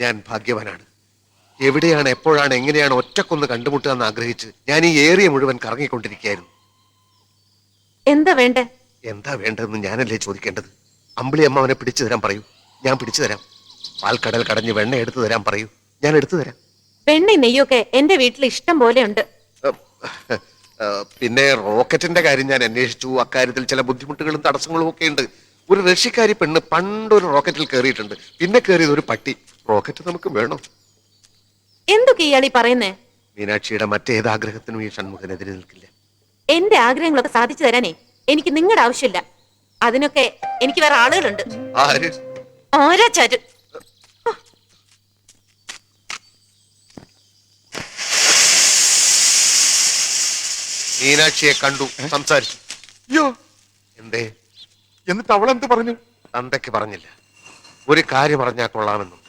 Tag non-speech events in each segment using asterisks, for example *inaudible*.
ഞാൻ ഭാഗ്യവാനാണ്. എവിടെയാണ് എപ്പോഴാണ് എങ്ങനെയാണ് ഒറ്റക്കൊന്ന് കണ്ടുമുട്ടുക എന്ന് ആഗ്രഹിച്ച് ഞാൻ ഈ ഏറിയ മുഴുവൻ കറങ്ങിക്കൊണ്ടിരിക്കുകയായിരുന്നു. എന്താ വേണ്ടേ? എന്താ വേണ്ടതെന്ന് ഞാനല്ലേ ചോദിക്കേണ്ടത്? അമ്പിളി അമ്മ അവനെ പിടിച്ചു തരാൻ പറയൂ. ഞാൻ പിടിച്ചു തരാം. പാൽക്കടൽ കടഞ്ഞ് വെണ്ണ എടുത്തു തരാൻ പറയൂ. ഞാൻ എടുത്തു തരാം. വെണ്ണ നെയ്യൊക്കെ എന്റെ വീട്ടിൽ ഇഷ്ടം പോലെ ഉണ്ട്. പിന്നെ റോക്കറ്റിന്റെ കാര്യം ഞാൻ അന്വേഷിച്ചു. അക്കാര്യത്തിൽ ചില ബുദ്ധിമുട്ടുകളും തടസ്സങ്ങളും ഒക്കെ ഉണ്ട്. ഒരു റഷ്യക്കാരി പെണ്ണ് പണ്ടൊരു റോക്കറ്റിൽ കയറിയിട്ടുണ്ട്. പിന്നെ കയറിയത് ഒരു പട്ടി. റോക്കറ്റ് നമുക്ക് വേണം. എന്തൊക്കെ ഇയാളീ പറയുന്നേ? മീനാക്ഷിയുടെ മറ്റേത് ആഗ്രഹത്തിനും ഈ ഷൺമുഖനെതിരെ നിൽക്കില്ല. എന്റെ ആഗ്രഹങ്ങളൊക്കെ സാധിച്ചു തരാനേ എനിക്ക് നിങ്ങളുടെ ആവശ്യമില്ല. അതിനൊക്കെ എനിക്ക് വേറെ ആളുകളുണ്ട്. ആര്? ആരാ ചാര് മീനാക്ഷിയെ കണ്ടു സംസാരിച്ചു. അയ്യോ. എന്തേ? എന്നിട്ട് അവൾ എന്ത് പറഞ്ഞു? തന്തയ്ക്ക് പറഞ്ഞില്ല. ഒരു കാര്യം പറഞ്ഞാൽ കൊള്ളാമെന്നുണ്ട്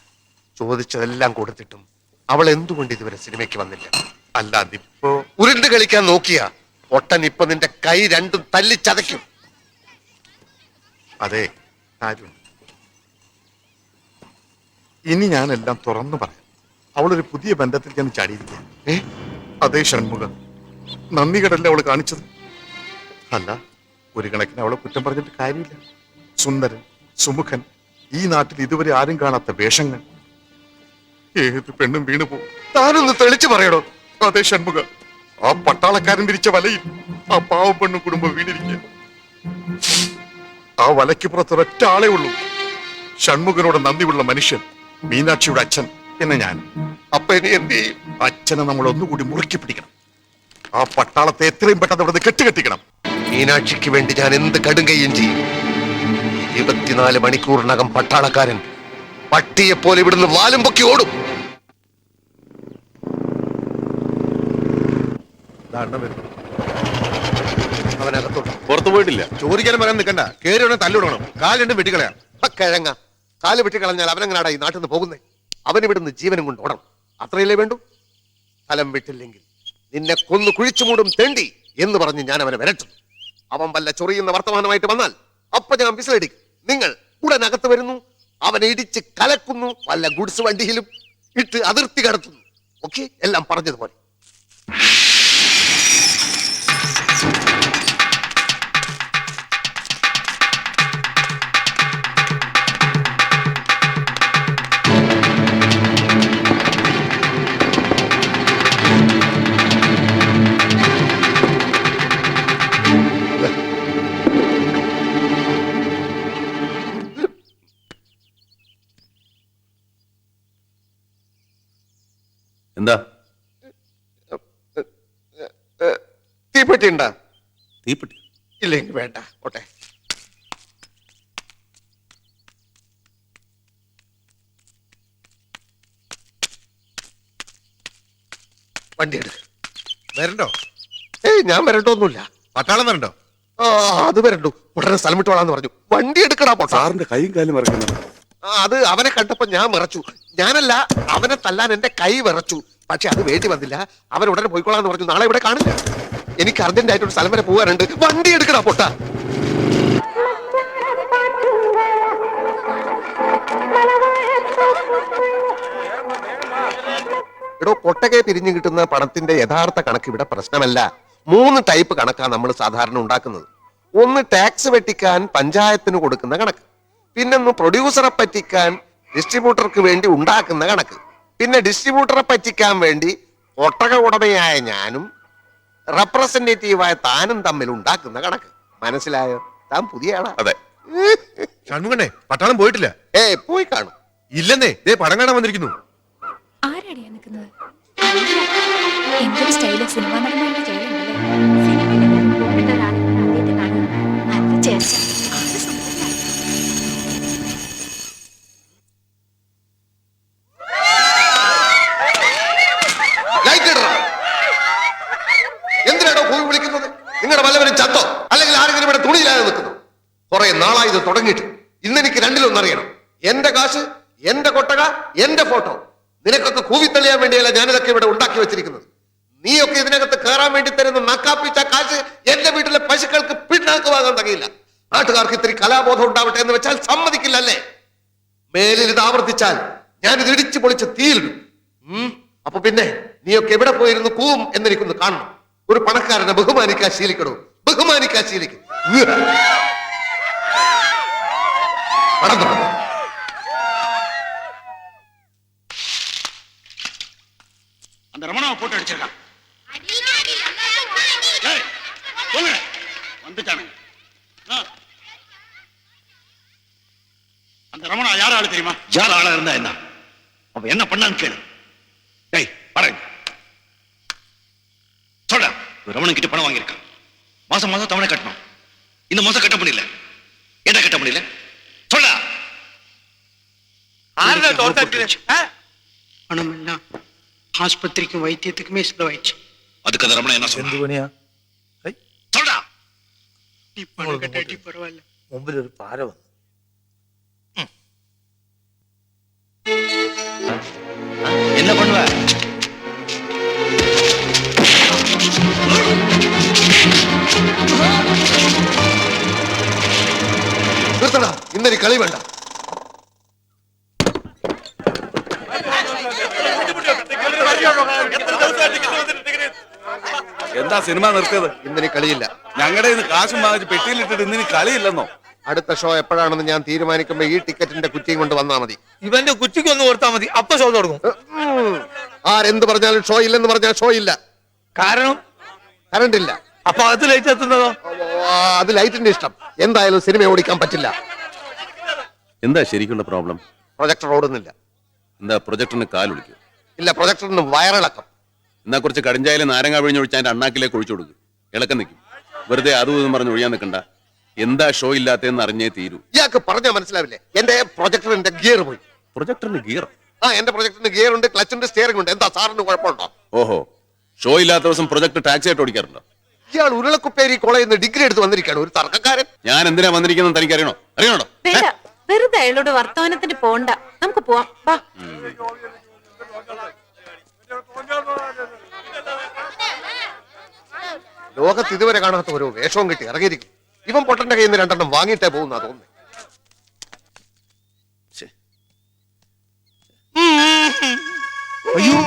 ചോദിച്ചതെല്ലാം കൊടുത്തിട്ടും അവൾ എന്തുകൊണ്ട് ഇതുവരെ സിനിമയ്ക്ക് വന്നില്ല? അല്ല അതിപ്പോ ഉരുണ്ട് കളിക്കാൻ നോക്കിയാ ഒട്ടൻ ഇപ്പൊ നിന്റെ കൈ രണ്ടും തല്ലി ചതയ്ക്കും. അതെ കാര്യമുണ്ട് ഇനി ഞാനെല്ലാം തുറന്നു പറയാം. അവളൊരു പുതിയ ബന്ധത്തിൽ ഞാൻ ചാടിയിരിക്കുക ഏ? അതേ ഷൺമുഖം. നന്ദി കടല്ലേ അവൾ കാണിച്ചത്? അല്ല. ഒരു കണക്കിന് അവളെ കുറ്റം പറഞ്ഞിട്ട് കാര്യമില്ല. സുന്ദരൻ സുമുഖൻ ഈ നാട്ടിൽ ഇതുവരെ ആരും കാണാത്ത വേഷങ്ങൾ. ഏത് പെണ്ണും വീണു പോകും താനൊന്ന് തെളിച്ചു പറയണോ അതേ ഷൺമുഖ. ആ പട്ടാളക്കാരൻ വിരിച്ച വലയിൽ ആ പാവ പെണ്ണും കുടുംബം വീണിരിക്കുക ആ വലയ്ക്ക് പുറത്ത് ഒരൊറ്റ ആളേ ഉള്ളൂ. ഷൺമുഖനോട് നന്ദിയുള്ള മനുഷ്യൻ മീനാക്ഷിയുടെ അച്ഛൻ എന്നെ ഞാൻ. അപ്പൊ ഇനി എന്ത് ചെയ്യും? അച്ഛനെ നമ്മൾ ഒന്നുകൂടി മുറുക്കി പിടിക്കണം. ആ പട്ടാളത്തെ എത്രയും പെട്ടെന്ന് അവിടെ കെട്ടുകെട്ടിക്കണം. മീനാക്ഷിക്ക് വേണ്ടി ഞാൻ എന്ത് കടുങ്കയും ചെയ്യും? ഇരുപത്തിനാല് മണിക്കൂറിനകം പട്ടാളക്കാരൻ പട്ടിയെ പോലെ ഇവിടുന്ന് വാലും പൊക്കി ഓടും. അവനകത്തോട്ട്. പുറത്തു പോയിട്ടില്ല. ചോദിക്കാനും പറയാൻ നിൽക്കണ്ട. കേറി ഉടനെ തല്ലിടണം കാലുണ്ട് വെട്ടിക്കളയാം. കിഴങ്ങ. കാൽ വെട്ടി കളഞ്ഞാൽ അവനെങ്ങനാടാ ഈ നാട്ടിൽ നിന്ന് പോകുന്നേ? അവൻ ഇവിടുന്ന് ജീവനും കൊണ്ട് ഓടണം. അത്രയല്ലേ വേണ്ടു? സ്ഥലം വിട്ടില്ലെങ്കിൽ നിന്നെ കൊന്നു കുഴിച്ചു മൂടും തെണ്ടി എന്ന് പറഞ്ഞ് ഞാൻ അവനെ വരട്ടും. അവൻ വല്ല ചൊറിയുന്ന വർത്തമാനമായിട്ട് വന്നാൽ അപ്പൊ ഞാൻ വിസിലടിക്കും. നിങ്ങൾ ഉടനകത്ത് വരുന്നു. അവനെ ഇടിച്ച് കലക്കുന്നു വല്ല ഗുഡ്സ് വണ്ടിയിലും ഇട്ട് അതിർത്തി കടത്തുന്നു. ഓക്കെ എല്ലാം പറഞ്ഞതുപോലെ. എന്താ? തീപ്പെട്ടി ഉണ്ടാ തീപ്പെട്ടി. ഇല്ലെങ്കിൽ വേണ്ട ഓട്ടെ വണ്ടി എടുത്ത് വരണ്ടോ? ഏയ് ഞാൻ വരണ്ടോന്നുമില്ല. പട്ടാളം വരണ്ടോ? ആ അത് വരണ്ടു. ഉടനെ സ്ഥലം വിട്ടോളാന്ന് പറഞ്ഞു. വണ്ടി എടുക്കടാ പൊട്ടാ. സാറിന്റെ കൈയും കാലും മറക്കുന്നു ആ, അത് അവനെ കണ്ടപ്പോ ഞാൻ വിറച്ചു ഞാനല്ല അവനെ തല്ലാൻ എന്റെ കൈ വിറച്ചു. പക്ഷെ അത് വേണ്ടി വന്നില്ല. അവൻ ഉടനെ പോയിക്കോളാന്ന് പറഞ്ഞു. നാളെ ഇവിടെ കാണില്ല. എനിക്ക് അർജന്റ് ആയിട്ട് ഒരു സ്ഥലം വരെ പോകാനുണ്ട് വണ്ടി എടുക്കടാ പൊട്ട. എടോ കൊട്ടകെ പിരിഞ്ഞു കിട്ടുന്ന പണത്തിന്റെ യഥാർത്ഥ കണക്ക് ഇവിടെ പ്രശ്നമല്ല. മൂന്ന് ടൈപ്പ് കണക്കാണ് നമ്മൾ സാധാരണ ഉണ്ടാക്കുന്നത്. ഒന്ന് ടാക്സ് വെട്ടിക്കാൻ പഞ്ചായത്തിന് കൊടുക്കുന്ന കണക്ക്. പിന്നൊന്ന് പ്രൊഡ്യൂസറെ പറ്റിക്കാൻ ഡിസ്ട്രിബ്യൂട്ടർക്ക് വേണ്ടി ഉണ്ടാക്കുന്ന കണക്ക്. പിന്നെ ഡിസ്ട്രിബ്യൂട്ടറെ പറ്റിക്കാൻ വേണ്ടി ഒട്ടക ഉടമയായ ഞാനും റെപ്രസെന്റേറ്റീവായ താനും തമ്മിൽ ഉണ്ടാക്കുന്ന കണക്ക്. മനസ്സിലായോ? താൻ പുതിയ ആളാ. അതെ. *laughs* പട്ടാളം പോയിട്ടില്ല. ഏ പോയി കാണും. ഇല്ലെന്നേ ദേ പടം കാണാൻ വന്നിരിക്കുന്നു. ആരാടിയാ നിൽക്കുന്നത്? എന്തൊരു സ്റ്റൈൽ? സിനിമ നടന്മാരുടെ പോയി വിളിക്കുന്നത്? നിങ്ങളുടെ വല്ലവരും ചത്തോ? അല്ലെങ്കിൽ ആരെങ്കിലും ഇവിടെ തുണിയില്ലാതെ നിൽക്കുന്നു? കുറെ നാളായി ഇത് തുടങ്ങിയിട്ട്. ഇന്ന് എനിക്ക് രണ്ടിലൊന്നറിയണം എന്റെ കാശ് എന്റെ കൊട്ടക എന്റെ ഫോട്ടോ. നിനക്കൊക്കെ കൂവിത്തള്ളിയാൻ വേണ്ടിയല്ല ഞാനിതൊക്കെ ഇവിടെ ഉണ്ടാക്കി വെച്ചിരിക്കുന്നത്? നീയൊക്കെ ഇതിനകത്ത് കയറാൻ വേണ്ടി തരുന്ന നക്കാപ്പിച്ച കാശ് എന്റെ വീട്ടിലെ പശുക്കൾക്ക് പിണ്ണാക്ക് വാങ്ങാൻ തകയില്ല. നാട്ടുകാർക്ക് ഇത്തിരി കലാബോധം ഉണ്ടാവട്ടെ എന്ന് വെച്ചാൽ സമ്മതിക്കില്ല അല്ലേ മേലിൽ ഇത് ആവർത്തിച്ചാൽ ഞാനിത് ഇടിച്ചു പൊളിച്ച് തീയിലിടും. അപ്പൊ പിന്നെ നീയൊക്കെ എവിടെ പോയിരുന്നു? കൂവും എന്നെനിക്കൊന്ന് കാണണം. ഒരു പണക്കാരനെ ബഹുമാനിക്കാൻ ശീലിക്കണോ ബഹുമാനിക്കാൻ ശീലിക്കും ഉവ്വ്. പണം തുടങ്ങ്. அந்த ரமணாவை போட்டு அடிச்சிருக்கான் ஏய், போங்க வந்துட்டானுங்க ஆ. அந்த ரமணா யார் ஆளு தெரியுமா யார் ஆளா இருந்தா என்ன அவன் என்ன பண்ணான்னு கேளு டேய் வரேன் சொல்ற ரமணன் கிட்ட பணம் வாங்கியிருக்கான். மாசம் மாசம் தவணை கட்டணும். இந்த மாசம் கட்ட முடியல. என்ன கட்ட முடியல? சொல்லா பணம் எல்லாம் ஆஸ்பத்திரிக்கும் வைத்தியத்துக்குமே செலவாயிடுச்சு அதுக்கு அந்த ரமணன் என்ன சொல்லுவனியா சொல்லா பரவாயில்ல. என்ன பண்ணுவ? നിർത്തടാ. ഇന്നൊരു കളി വേണ്ട. എന്താ സിനിമ നിർത്തിയത്? ഇന്നിനി കളിയില്ല. ഞങ്ങളുടെ ഇന്ന് കാശും വാങ്ങിച്ച് പെട്ടിയിലിട്ടിട്ട് ഇന്നിനി കളിയില്ലെന്നോ? അടുത്ത ഷോ എപ്പോഴാണെന്ന് ഞാൻ തീരുമാനിക്കുമ്പോ ഈ ടിക്കറ്റിന്റെ കുറ്റിയും കൊണ്ട് വന്നാ മതി. ഇവന്റെ കുറ്റിക്ക് ഒന്ന് ഓർത്താ മതി. അപ്പൊ ഷോ തുടങ്ങും. ആരെന്ത് പറഞ്ഞാലും ഷോ ഇല്ലെന്ന് പറഞ്ഞാൽ ഷോ ഇല്ല. കാരണം? കറണ്ട് ഇല്ല അപ്പൊ അത് ലൈറ്റ് എത്തുന്നതോ? അത് ലൈറ്റിന്റെ ഇഷ്ടം. എന്തായാലും സിനിമ ഓടിക്കാൻ പറ്റില്ല. എന്താ ശരിക്കുള്ള പ്രോബ്ലം പ്രൊജക്ടർ ഓടുന്നില്ല. എന്താ പ്രൊജക്ടറിന് കാലൊളിക്കും ഇല്ല പ്രൊജക്ടറിന് വയറിളക്കം. എന്നാ കുറച്ച് കടിഞ്ചായാലും നാരങ്ങ പിഴിഞ്ഞൊഴിച്ച് അതിന്റെ അണ്ണാക്കിലേക്ക് ഒഴിച്ചു കൊടുക്കും. ഇളക്കം നിൽക്കും. വെറുതെ അതും ഇതും പറഞ്ഞ് ഒഴിയാൻ നിൽക്കണ്ട. എന്താ ഷോ ഇല്ലാത്തതെന്ന് അറിഞ്ഞേ തീരൂ. ഇയാൾക്ക് പറഞ്ഞാൽ മനസ്സിലാവില്ലേ? എന്റെ പ്രൊജക്ടറിന്റെ ഗിയർ പോയി. പ്രൊജക്ടറിന് ഗിയർ ആ എന്റെ പ്രൊജക്ടറിന് ഗിയർ ഉണ്ട് ക്ലച്ചിന്റെ ഉണ്ട് സ്റ്റിയറിംഗ് ഉണ്ട്. എന്താ സാറിന് കുഴപ്പമുണ്ടോ? ഓഹോ. ഷോ ഇല്ലാത്ത ദിവസം പ്രൊജക്ട് ടാക്സി ആയിട്ട് ഓടിക്കാറുണ്ടോ? ഇയാൾ ഉരുളക്കുപ്പേരി കോളേജിൽ നിന്ന് ഡിഗ്രി എടുത്ത് വന്നിരിക്കുകയാണ്. ഒരു തർക്കക്കാരൻ. ഞാൻ എന്തിനാ വന്നിരിക്കുന്നത് തനിക്ക് അറിയണോ? അറിയണോ വേണ്ട വെറുതെ അയാളോട് വർത്തമാനത്തിന് പോണ്ട. നമുക്ക് പോവാം. വാ. ലോകത്ത് ഇതുവരെ കാണാത്ത ഒരു വേഷവും കിട്ടി. ഇറങ്ങിയിരിക്കും ഇവൻ പൊട്ടന്റെ കയ്യിൽ നിന്ന് രണ്ടെണ്ണം വാങ്ങിയിട്ടേ പോകുന്ന തോന്നുന്നു. അയ്യോ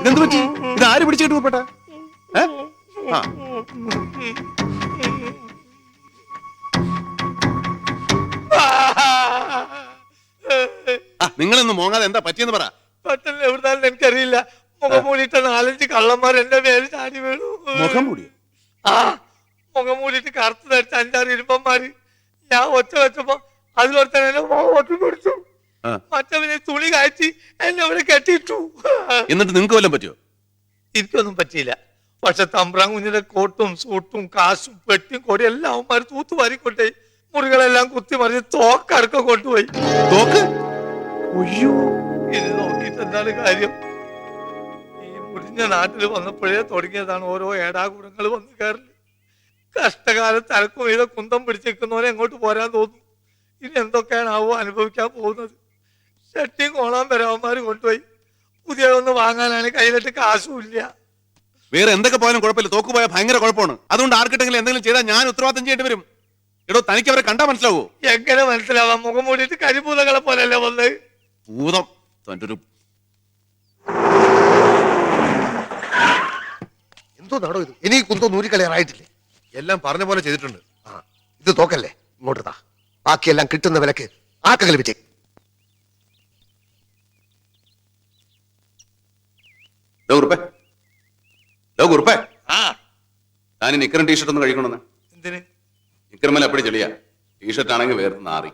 ഇതെന്ത് പറ്റി? ഇത് ആര് പിടിച്ചിട്ട് പോപ്പെട്ട ആ ആ, നിങ്ങളൊന്ന് മോങ്ങാതെ എന്താ പറ്റിയെന്ന് പറ. പെട്ടെന്ന് എവിടുന്നാലും എനിക്കറിയില്ല. മുഖം മൂടിയിട്ട് നാലഞ്ച് കള്ളന്മാർ എന്റെ പേര് ചാടി വീണു. മുഖം മൂടിയോ? ആ മുഖം മൂടിയിട്ട് കറുത്ത് നടിച്ച അഞ്ചാറ് ഇരുമ്പന്മാര്. ഞാൻ ഒച്ച വെച്ചപ്പോ അതിലൊരുത്തൻ എന്നെ ഒറ്റ പിടിച്ചു. മറ്റവനെ തുണി കാച്ചി എന്നെ അവിടെ കെട്ടിയിട്ടു. എന്നിട്ട് നിങ്ങൾക്ക് വല്ലതും പറ്റിയോ? എനിക്കൊന്നും പറ്റിയില്ല. പക്ഷെ തമ്പ്രാങ്കുഞ്ഞിന്റെ കോട്ടും സൂട്ടും കാശും പെട്ടിയും കൊടി എല്ലാം അവന്മാർ തൂത്തു വാരിക്കൊണ്ടേ മുറികളെല്ലാം കുത്തി മറിഞ്ഞ് തോക്കടക്ക കൊണ്ടുപോയി. തോക്ക്? ഇനി നോക്കിയിട്ട് എന്താണ് കാര്യം? ഈ മുറിഞ്ഞ നാട്ടിൽ വന്നപ്പോഴേ തുടങ്ങിയതാണ് ഓരോ ഏടാകുടങ്ങൾ വന്ന് കയറി കഷ്ടകാലത്ത് അലക്കും ഇത് കുന്തം പിടിച്ചിരിക്കുന്നവരെ എങ്ങോട്ട് പോരാൻ തോന്നുന്നു ഇനി എന്തൊക്കെയാണ് ആവോ അനുഭവിക്കാൻ പോകുന്നത്? ഷട്ടിയും കോളാൻ വരാവന്മാർ കൊണ്ടുപോയി. പുതിയതൊന്ന് വാങ്ങാനാണ് കയ്യിലിട്ട് കാശും ഇല്ല. വേറെ എന്തൊക്കെ പോയാലും കുഴപ്പമില്ല. തോക്ക് പോയാൽ ഭയങ്കര കുഴപ്പമാണ്. അതുകൊണ്ട് ആർക്കിട്ടെങ്കിലും എന്തെങ്കിലും ചെയ്താൽ ഞാൻ ഉത്തരവാദിത്തം ചെയ്യേണ്ടി വരും. എടോ തനിക്ക് അവരെ കണ്ടാ മനസ്സിലാവോ? എങ്ങനെ മനസ്സിലാവാം? മുഖം മൂടിയിട്ട് കരിഭൂതങ്ങളെ പോലെയല്ലേ വന്ന്? ഭൂതം. തന്റെ ഒരു എന്തോ നടോ ഇത്? ഇനി കുന്തോ നൂരിക്കളയാറായിട്ടില്ലേ എല്ലാം പറഞ്ഞ പോലെ ചെയ്തിട്ടുണ്ട്. ആ ഇത് തോക്കല്ലേ? ഇങ്ങോട്ട് താ. ബാക്കിയെല്ലാം കിട്ടുന്ന വിലക്ക് ആക്ക കളിപ്പിച്ചേ ഉറപ്പേ. ലോ കുറുപ്പേ. ഞാൻ ഈ നിക്കറും ടീഷർട്ട് ഒന്ന് കഴിക്കണമെന്ന്. എന്തിന്? നിക്കറുമല്ല എപ്പോഴും ചെളിയാ. ടീഷർട്ട് ആണെങ്കിൽ വേറെ നാറി.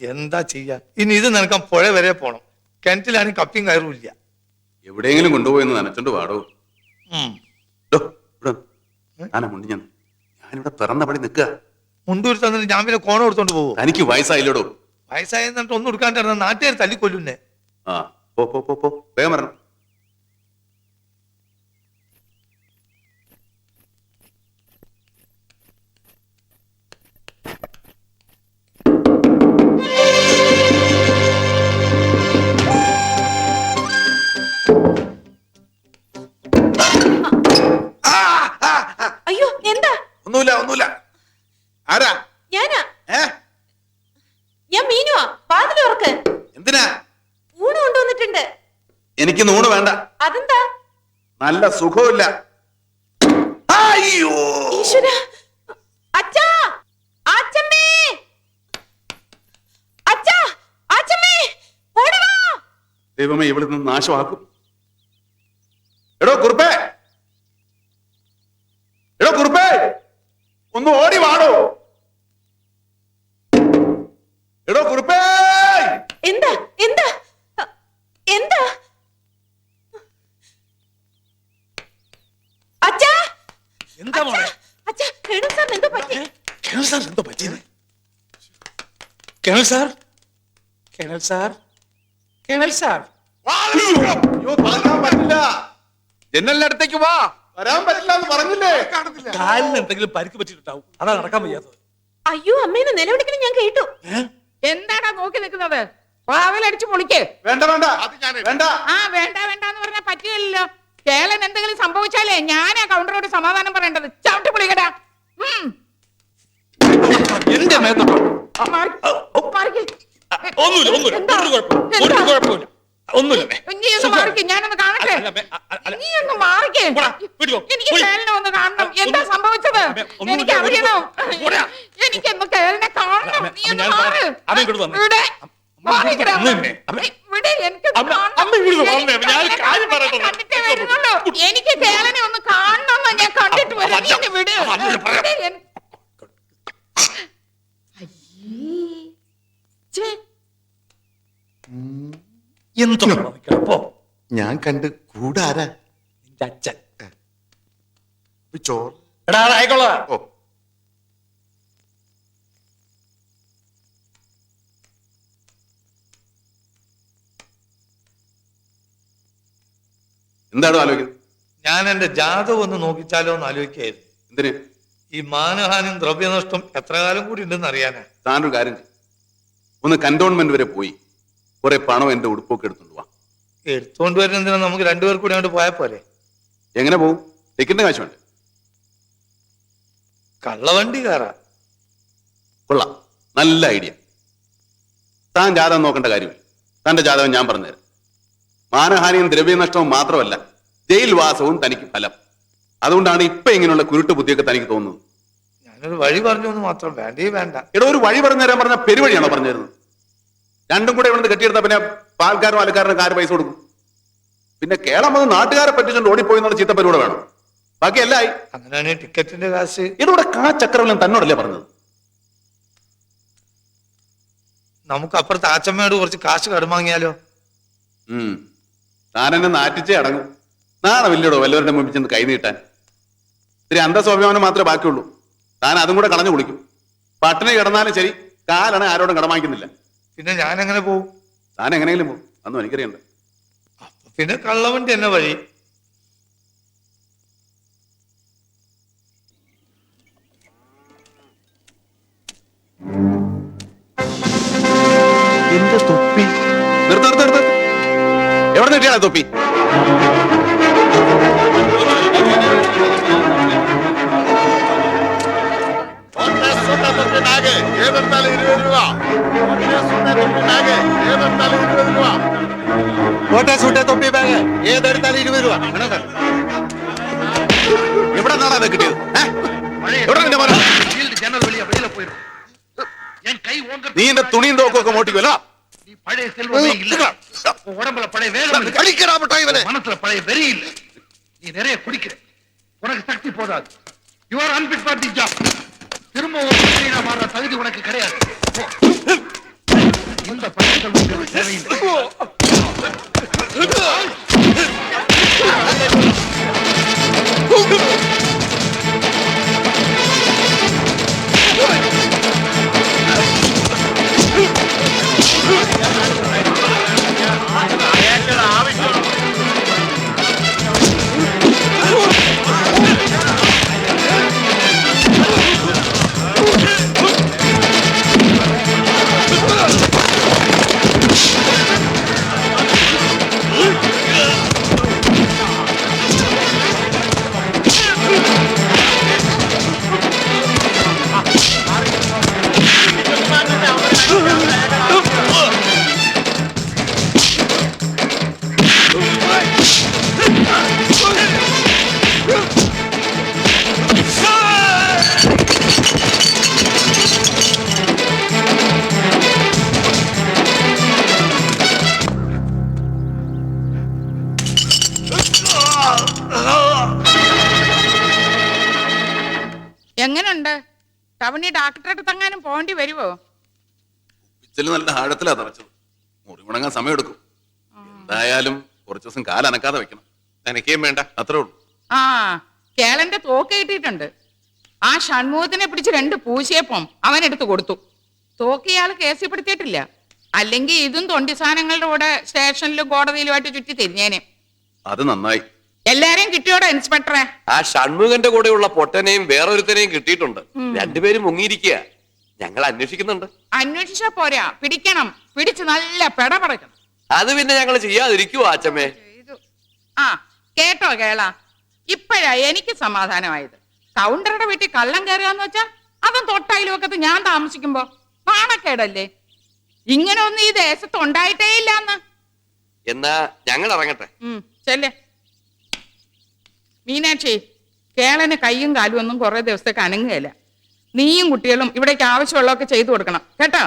എന്താ ചെയ്യാ? ഇനി ഇത് നനക്കാൻ പുഴ വരെ പോണം. കിണറ്റിലാണെങ്കിൽ കപ്പിയും കയറും ഇല്ല. എവിടെയെങ്കിലും കൊണ്ടുപോയി ഒന്ന് നനച്ചോണ്ട് പാടോ മുണ്ടി ഞാൻ. ഞാനിവിടെ പിറന്ന പടി നിൽക്കുക മുണ്ടൂരി തന്നിട്ട് ഞാൻ പിന്നെ കോണം എടുത്തോണ്ട് പോകും എനിക്ക് വയസ്സായില്ലോടോ. വയസ്സായെന്നിട്ട് ഒന്നും എടുക്കാണ്ടിരുന്ന നാട്ടുകാർ തല്ലിക്കൊല്ലുന്നേ. ആ പോ പോ പോ. വേഗം വരണം. ഊണ് വേണ്ട. അതെന്താ? നല്ല സുഖമില്ല അയ്യോ. ദൈവമേ ഇവിടെ നിന്ന് നാശമാക്കും. എടോ കുറുപ്പേ എടോ കുറുപ്പേ ഒന്ന് ഓടി വാടോ എടോ കുറുപ്പേ എന്താ എന്താ അ- എന്താ അച്ഛാ എന്താ മോളെ അച്ഛാ കേണു സാറിന് എന്തോ പറ്റി കേണൽ സാർ എന്തോ പറ്റിയത് colonel sir? Colonel sir? Colonel sir? അടുത്തേക്ക് വാ. വരാൻ പറ്റില്ല എന്ന് പറഞ്ഞില്ലേ? കാലിന് എന്തെങ്കിലും പരിക്ക് പറ്റിയിട്ടുണ്ടാവും. അതാ നടക്കാൻ വയ്യാത്തത്. അയ്യോ അമ്മേന്ന് നിലവിളിക്കണം ഞാൻ കേട്ടു. എന്താടാ നോക്കി നിൽക്കുന്നത്? വാതിലടിച്ച് പൊളിക്ക് വേണ്ട വേണ്ട. വേണ്ട. ആ വേണ്ട വേണ്ട എന്ന് പറഞ്ഞാൽ പറ്റില്ലല്ലോ. കേളൻ എന്തെങ്കിലും സംഭവിച്ചാലേ ഞാനാ കൗണ്ടറോട് സമാധാനം പറയേണ്ടത്. ചവിട്ടി പൊളിക്കടാ എന്റെ. മാറിക്ക്. ഒന്നുമില്ല ഒന്നുമില്ല? ഒരു കുഴപ്പം ഒരു? കുഴപ്പമില്ല ഒന്നുമില്ല കാണണം എന്താ സംഭവിച്ചത് എനിക്ക് അറിയണം എനിക്കൊന്ന് കേളിനെ കാണണം നീ ഒന്ന് മാറ്. ഇവിടെ എനിക്ക് കാണണം. കാണണം. കേളനെ ഒന്ന് കാണണമെന്ന് ഞാൻ കണ്ടിട്ട് വരാം വിട് ഞാൻ കണ്ട് കൂടാരാ? നിന്റെ അച്ഛൻ. ഒരു ചോറ്. എടാ ആയിക്കോളാ. ഓ. എന്താണോ ആലോചിക്കുന്നത്? ഞാൻ എന്റെ ജാതകം ഒന്ന് നോക്കിച്ചാലോ എന്ന് ആലോചിക്കായിരുന്നു എന്തിന്? ഈ മാനഹാനിയും ദ്രവ്യനഷ്ടം എത്ര കാലം കൂടി ഉണ്ടെന്ന് അറിയാനാ? താനൊരു കാര്യം ചെയ്യ്. ഒന്ന് കന്റോൺമെന്റ് വരെ പോയി. കുറെ പണം എന്റെ ഉടുപ്പൊക്കെ എടുത്തോണ്ട് വാ. എടുത്തോണ്ട് വരുന്നതിന് നമുക്ക് രണ്ടുപേർ കൂടി അങ്ങോട്ട് പോയാൽ പോരെ? എങ്ങനെ പോകും ടിക്കറ്റിന്റെ കാശുണ്ട്. കള്ളവണ്ടി കയറാ കൊള്ളാം. നല്ല ഐഡിയ. താൻ ജാതകം നോക്കേണ്ട കാര്യമില്ല. തന്റെ ജാതകം ഞാൻ പറഞ്ഞുതരാം. മാനഹാനിയും ദ്രവ്യനഷ്ടവും മാത്രമല്ല ജയിൽവാസവും തനിക്ക് ഫലം. അതുകൊണ്ടാണ് ഇപ്പൊ ഇങ്ങനെയുള്ള കുരുട്ട് ബുദ്ധിയൊക്കെ തനിക്ക് തോന്നുന്നത്. ഞാനൊരു വഴി പറഞ്ഞു എന്ന് മാത്രം വേണ്ടേ വേണ്ട. എടോ ഒരു വഴി പറഞ്ഞു തരാൻ പറഞ്ഞ പെരുവഴിയാണോ പറഞ്ഞിരുന്നത്? രണ്ടും കൂടെ ഇവിടുന്ന് കെട്ടിയെടുത്ത പിന്നെ പാൽക്കാരും ആൽക്കാരനും കാര് പൈസ കൊടുക്കും? പിന്നെ കേരളം വന്ന് നാട്ടുകാരെ പറ്റിച്ചുകൊണ്ട് ഓടിപ്പോയി എന്നുള്ള ചീത്തപ്പരികൂടെ വേണം. ബാക്കി എല്ലായി അങ്ങനെയാണ് ടിക്കറ്റിന്റെ കാശ്. ഇതോടെ കാ ചക്രവലം തന്നോടല്ലേ പറഞ്ഞത്? നമുക്ക് അപ്പുറത്ത് ആച്ചമ്മയോട് കുറച്ച് കാശ് കടുമാങ്ങിയാലോ ഉം. താനെന്നെ നാറ്റിച്ചേ അടങ്ങും. നാളെ വലിയടോ വല്ലവരുടെ മുമ്പിൽ ചെന്ന് കൈ നീട്ടാൻ. ഇത്തിരി അന്തസ്വാഭിമാനം മാത്രമേ ബാക്കിയുള്ളൂ. താൻ അതും കൂടെ കളഞ്ഞു കുളിക്കും. പട്ടിണി കിടന്നാലും ശരി കാലാണ് ആരോടും കടമാക്കുന്നില്ല പിന്നെ ഞാൻ എങ്ങനെ പോകും താൻ എങ്ങനെയെങ്കിലും പോകും അന്നും എനിക്കറിയണ്ട. പിന്നെ കള്ളവണ്ടി എന്നെ വഴി? എന്റെ തൊപ്പി? നിർത്ത് നിർത്ത് നിർത്ത്. ಸುಮ್ಮನೆ ನಾಗೆ ಏನಂತಾಲೆ ಇರುವೆ ಇರುವ ಸುಮ್ಮನೆ ತುಂಬಿ ನಾಗೆ ಏನಂತಾಲೆ நீ பழைய செல்வமே இல்ல. உடம்புல பழைய வேகம் கடிக்கிறாப்பட்டா இவனே. மனசுல பழைய வெறி இல்ல. நீ நிறைய குடிக்கிற. உனக்கு சக்தி போதாது. You are unfit for job திரும்ப ஒரு மந்திரியா மாற தகுதி உனக்கு கிடையாது. இந்த பணிகள் உங்களுக்கு പിച്ചിൽ നല്ല ആഴത്തിലാ തറച്ചത്. മുറി ഉണങ്ങാൻ സമയമെടുക്കും. എന്തായാലും കുറച്ച് ദിവസം കാലനക്കാതെ വെക്കണം. നനയ്ക്കുകയും വേണ്ട. അത്രേ ഉള്ളൂ. ആ കേളന്റെ തോക്ക് കിട്ടിയിട്ടുണ്ട്. ആ ഷൺമുഖത്തിനെ പിടിച്ച് രണ്ട് പൂശിയപ്പം അവനെടുത്ത് കൊടുത്തു. തോക്ക് ഇയാൾ കേസിൽപ്പെടുത്തിയിട്ടില്ല അല്ലെങ്കിൽ ഇതും തൊണ്ടി സാധനങ്ങളുടെ കൂടെ സ്റ്റേഷനിലും കോടതിയിലുമായിട്ട് ചുറ്റി തിരിഞ്ഞേനെ. അത് നന്നായി. എല്ലാരെയും കിട്ടിയോടെ ഇൻസ്പെക്ടറെ? ആ ഷൺമുഖന്റെ കൂടെയുള്ള പൊട്ടനെയും വേറൊരുത്തനെയും കിട്ടിയിട്ടുണ്ട്. രണ്ടുപേരും മുങ്ങിയിരിക്കുക ഞങ്ങൾ അന്വേഷിക്കുന്നുണ്ട്. അന്വേഷിച്ചാ പോരാ. പിടിക്കണം. പിടിച്ച് നല്ല പെട പറക്കണം അത് പിന്നെ ഞങ്ങൾ ചെയ്യാതിരിക്കുവോ അച്ഛമ്മേ ആ കേട്ടോ കേള. ഇപ്പോഴാ എനിക്ക് സമാധാനമായത്. കൗണ്ടറുടെ വീട്ടിൽ കള്ളം കയറുകയെന്ന് വെച്ചാ അതും തൊട്ടയിലുമൊക്കത്ത് ഞാൻ താമസിക്കുമ്പോ പാണക്കേടല്ലേ ഇങ്ങനെ ഒന്നും ഈ ദേശത്ത് ഉണ്ടായിട്ടേ ഇല്ലാന്ന്. എന്നാ ഞങ്ങൾ ഇറങ്ങട്ടെ. ചെല്ലേ ചെല്ല്. മീനാക്ഷി കേളന് കയ്യും കാലും ഒന്നും കുറെ ദിവസത്തേക്ക് അനങ്ങുകയില്ല. നീയും കുട്ടികളും ഇവിടേക്ക് ആവശ്യമുള്ളതൊക്കെ ചെയ്തു കൊടുക്കണം. കേട്ടോ?